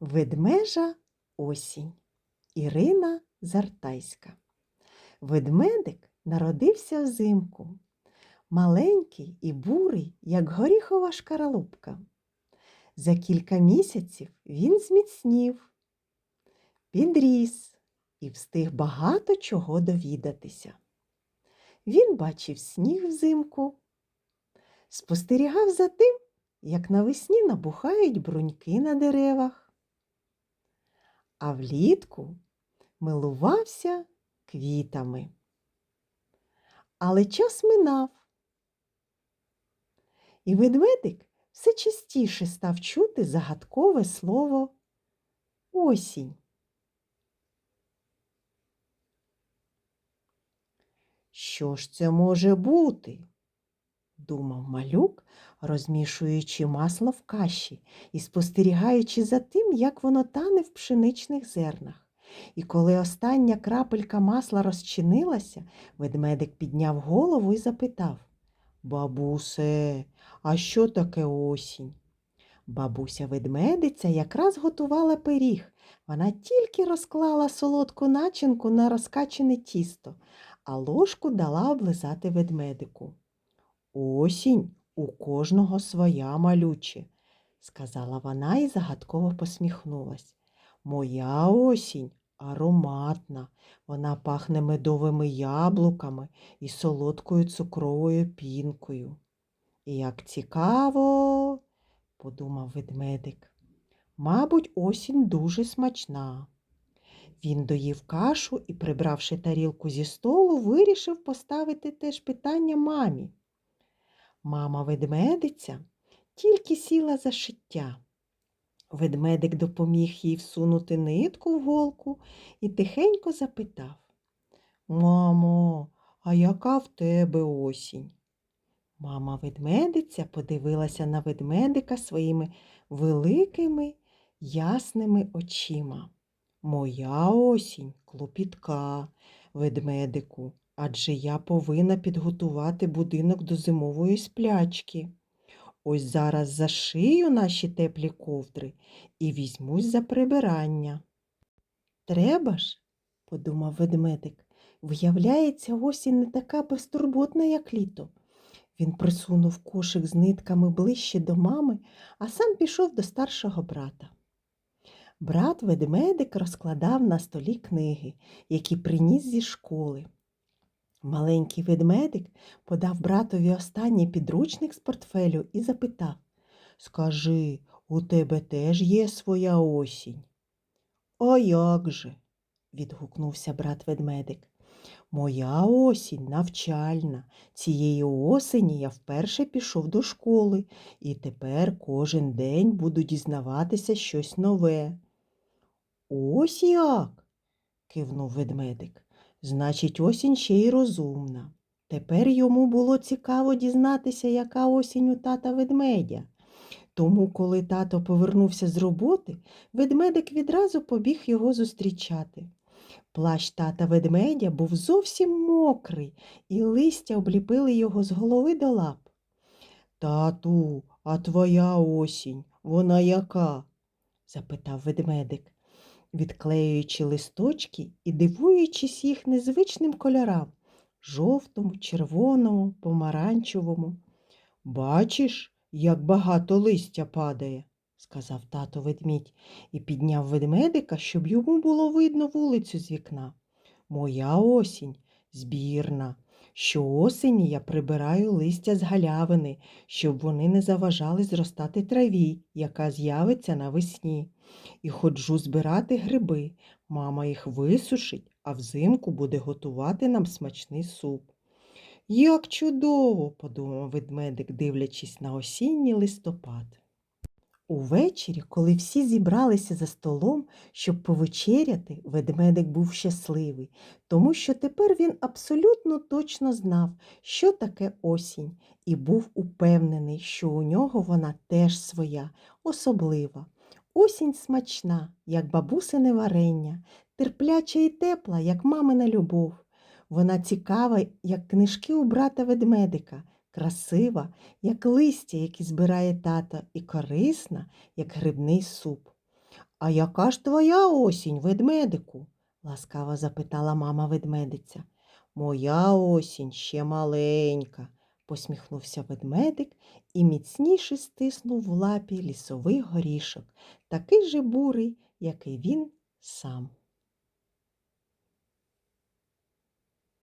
Ведмежа осінь. Ірина Зартайська. Ведмедик народився взимку. Маленький і бурий, як горіхова шкаралупка. За кілька місяців він зміцнів, підріс і встиг багато чого довідатися. Він бачив сніг взимку, спостерігав за тим, як навесні набухають бруньки на деревах а влітку милувався квітами. Але час минав, і ведмедик все частіше став чути загадкове слово осінь. Що ж це може бути? Думав малюк, розмішуючи масло в каші і спостерігаючи за тим, як воно тане в пшеничних зернах. І коли остання крапелька масла розчинилася, ведмедик підняв голову і запитав Бабусе, а що таке осінь? Бабуся ведмедиця якраз готувала пиріг. Вона тільки розклала солодку начинку на розкачене тісто, а ложку дала облизати ведмедику. Осінь у кожного своя малюче, сказала вона і загадково посміхнулась. Моя осінь ароматна, вона пахне медовими яблуками і солодкою цукровою пінкою. І як цікаво, подумав ведмедик. Мабуть, осінь дуже смачна. Він доїв кашу і, прибравши тарілку зі столу, вирішив поставити теж питання мамі. Мама ведмедиця тільки сіла за шиття. Ведмедик допоміг їй всунути нитку в голку і тихенько запитав Мамо, а яка в тебе осінь? Мама ведмедиця подивилася на ведмедика своїми великими ясними очима. Моя осінь клопітка, ведмедику, адже я повинна підготувати будинок до зимової сплячки. Ось зараз зашию наші теплі ковдри і візьмусь за прибирання. Треба ж, подумав ведмедик, виявляється, осінь не така безтурботна, як літо. Він присунув кошик з нитками ближче до мами, а сам пішов до старшого брата. Брат ведмедик розкладав на столі книги, які приніс зі школи. Маленький ведмедик подав братові останній підручник з портфелю і запитав Скажи, у тебе теж є своя осінь? А як же? відгукнувся брат ведмедик. Моя осінь навчальна. Цієї осені я вперше пішов до школи і тепер кожен день буду дізнаватися щось нове. Ось як? кивнув ведмедик. Значить, осінь ще й розумна. Тепер йому було цікаво дізнатися, яка осінь у тата ведмедя. Тому, коли тато повернувся з роботи, ведмедик відразу побіг його зустрічати. Плащ тата ведмедя був зовсім мокрий, і листя обліпили його з голови до лап. Тату, а твоя осінь, вона яка? запитав ведмедик відклеюючи листочки і дивуючись їх незвичним кольорам жовтому, червоному, помаранчевому. Бачиш, як багато листя падає, сказав тато ведмідь і підняв ведмедика, щоб йому було видно вулицю з вікна. Моя осінь збірна. Щоосені я прибираю листя з галявини, щоб вони не заважали зростати траві, яка з'явиться навесні. І ходжу збирати гриби. Мама їх висушить, а взимку буде готувати нам смачний суп. Як чудово, подумав ведмедик, дивлячись на осінній листопад. Увечері, коли всі зібралися за столом, щоб повечеряти, ведмедик був щасливий, тому що тепер він абсолютно точно знав, що таке осінь, і був упевнений, що у нього вона теж своя, особлива. Осінь смачна, як бабусине варення, терпляча і тепла, як мамина любов. Вона цікава, як книжки у брата ведмедика красива, як листя, які збирає тато, і корисна, як грибний суп. А яка ж твоя осінь, ведмедику? ласкаво запитала мама ведмедиця. Моя осінь ще маленька, посміхнувся ведмедик і міцніше стиснув в лапі лісовий горішок, такий же бурий, як і він сам.